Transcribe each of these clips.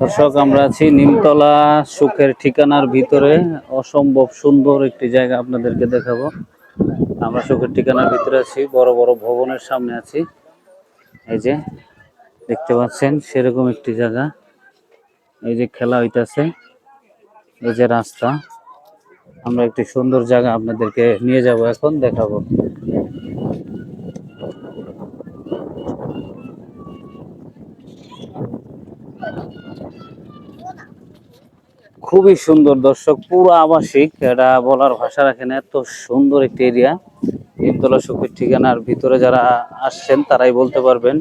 দর্শক, আমরা আছি নিমতলা সুখের ঠিকানার ভিতরে। অসম্ভব সুন্দর একটি জায়গা আপনাদেরকে দেখাবো। আমরা সুখের ঠিকানার ভিতরে আছি, বড় বড় ভবনের সামনে আছি। এই যে, দেখতে পাচ্ছেন, সেরকম একটি জায়গা। এই যে খেলা হইতাছে, এই যে রাস্তা। আমরা একটি সুন্দর জায়গা আপনাদেরকে নিয়ে যাব এখন, দেখাবো। খুবই সুন্দর দর্শক, পুরো আবাসিক, এটা বলার ভাষা রাখে না, এত সুন্দর একটি এরিয়া নিমতলা সুখের ঠিকানার ভিতরে যারা আসছেন, তারাই বলতে পারবেন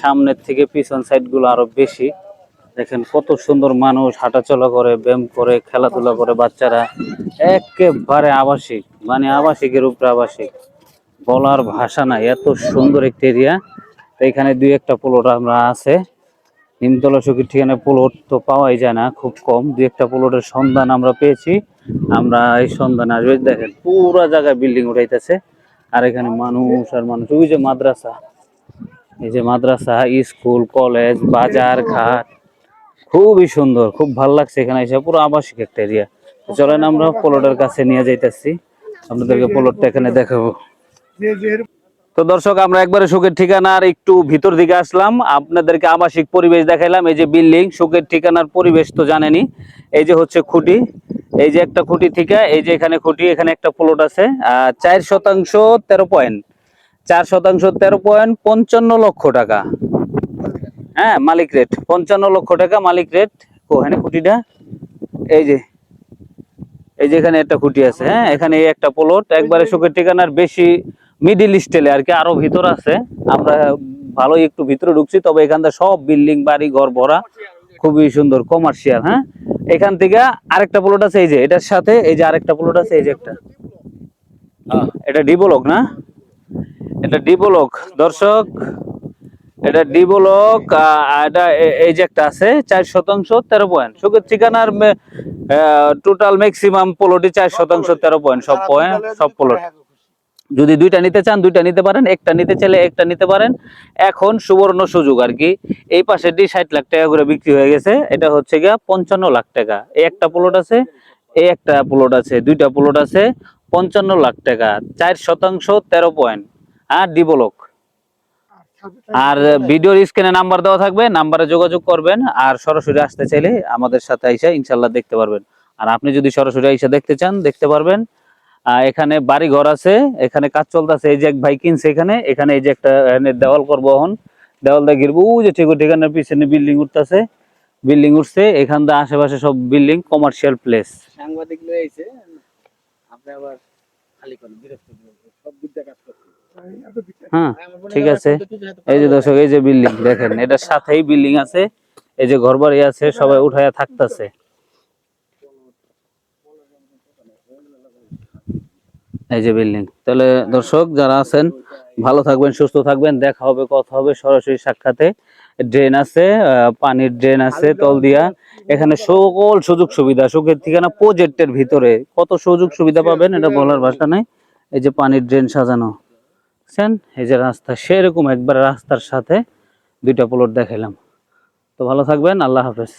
সামনের থেকে পিছন সাইডগুলো আরও বেশি। দেখেন কত সুন্দর মানুষ হাঁটাচলা করে, ব্যায়াম করে, খেলাধুলা করে বাচ্চারা। একেবারে আবাসিক মানে আবাসিকের উপরে আবাসিক। বলার ভাষা নাই, এত সুন্দর একটি এরিয়া এখানে দুই একটা প্লট আমরা আছে। নিমতলা সখীর ঠিকানা প্লট তো পাওয়াই যায় না, খুব কম। দু একটা প্লটের সন্ধান আমরা পেয়েছি। আমরা এই সন্ধান আসবে। দেখেন, পুরা জায়গায় বিল্ডিং উঠাইতেছে। আর এখানে মানুষ আর মানুষ। ওই যে মাদ্রাসা। এই যে মাদ্রাসা, স্কুল, কলেজ, বাজার, ঘাট। খুবই সুন্দর, খুব ভালো লাগছে এখানে এসে। পুরো আবাসিক একটা এরিয়া চলেন আমরা প্লটের কাছে নিয়ে যাইতেছি। আপনাদেরকে প্লটটা এখানে দেখাবো। তো দর্শক, আমরা একবারে সুখের ঠিকানার একটু ভিতর দিকে আসলাম। আপনাদেরকে আবাসিক পরিবেশ দেখাইলাম। এই যে বিল্ডিং, সুখের ঠিকানার পরিবেশ তো জানেনি এই যে হচ্ছে খুঁটি, এই যে একটা খুঁটি থেকে, এই যে এখানে খুঁটি, এখানে একটা প্লট আছে। চার শতাংশ তেরো পয়েন্ট চার শতাংশ তেরো পয়েন্ট পঞ্চান্ন লক্ষ টাকা। হ্যাঁ মালিক রেট পঞ্চান্ন লক্ষ টাকা মালিক রেট ওখানে খুঁটিটা, এই যে এই যে এখানে একটা খুঁটি আছে। হ্যাঁ এখানে একটা প্লট একবারে সুখের ঠিকানার বেশি মিডিল স্টেলে আর কি, আরও ভিতর আছে। আমরা ভালোই একটু ভিতরে ঢুকছি, তবে এখানটা সব বিল্ডিং, বাড়ি, ঘর ভরা। খুবই সুন্দর কমার্শিয়াল হ্যাঁ? এখান থেকে আরেকটা প্লট আছে, এই যে, এটার সাথে, এই যে আরেকটা প্লট আছে, এই যে একটা। এটা ডিবোলক না? এটা ডিবোলক দর্শক, এটা ডিবোলক এটা এই যে একটা আছে, চার শতাংশ, তেরো পয়েন্ট সুখের ঠিকানার টোটাল ম্যাক্সিমাম পোলটি চার শতাংশ, তেরো পয়েন্ট সব পয়েন্ট সব পোলট যদি দুইটা নিতে চান, দুইটা নিতে পারেন, একটা নিতে চাইলে একটা নিতে পারেন। এখন সুবর্ণ সুযোগ আর কি। এই পাশেরটি ষাট লাখ টাকা করে বিক্রি হয়ে গেছে। এটা হচ্ছে গিয়া পঞ্চান্ন লাখ টাকা। এই একটা প্লট আছে, এই একটা প্লট আছে, দুইটা প্লট আছে, পঞ্চান্ন লাখ টাকা। চার শতাংশ তেরো পয়েন্ট। হ্যাঁ ডিবলক আর ভিডিওর স্ক্রিনে নাম্বার দেওয়া থাকবে, নাম্বারে যোগাযোগ করবেন। আর সরাসরি আসতে চাইলে আমাদের সাথে আইসা ইনশাল্লাহ দেখতে পারবেন। আর আপনি যদি সরাসরি আইসা দেখতে চান, দেখতে পারবেন। এখানে বাড়ি ঘর আছে এখানে কাজ চলতেছে। এই যে এক ভাই কিনছে এখানে এখানে এই যে একটা দেওয়াল করব এখন। দেওয়াল দিয়ে ঘিরবো ওই যে ঠিক ঠিকানার পিছনে বিল্ডিং উঠতেছে। বিল্ডিং উঠছে এখান দিয়ে আশেপাশে সব বিল্ডিং কমার্শিয়াল প্লেস সাংবাদিক লয়েছে আপনি আবার খালি করেন বিরক্ত সব দিক কাজ করতে হ্যাঁ ঠিক আছে। এই যে দর্শক এই যে বিল্ডিং দেখেন এটার সাথেই বিল্ডিং আছে। এই যে ঘর বাড়ি আছে সবাই উঠায়া থাকতেছে। এই যে বিল্ডিং তাহলে দর্শক, যারা আছেন, ভালো থাকবেন, সুস্থ থাকবেন। দেখা হবে, কথা হবে, সরাসরি সাক্ষাতে। ড্রেন আছে পানির ড্রেন আছে, তল দিয়া। এখানে সকল সুযোগ সুবিধা, সুখের ঠিকানা প্রজেক্টের ভিতরে। কত সুযোগ সুবিধা পাবেন, এটা বলার ভাষা নাই। এই যে পানির ড্রেন সাজানো। বুঝছেন? এই যে রাস্তা, সেরকম একবার রাস্তার সাথে দুইটা প্লট দেখাইলাম। তো ভালো থাকবেন, আল্লাহ হাফেজ।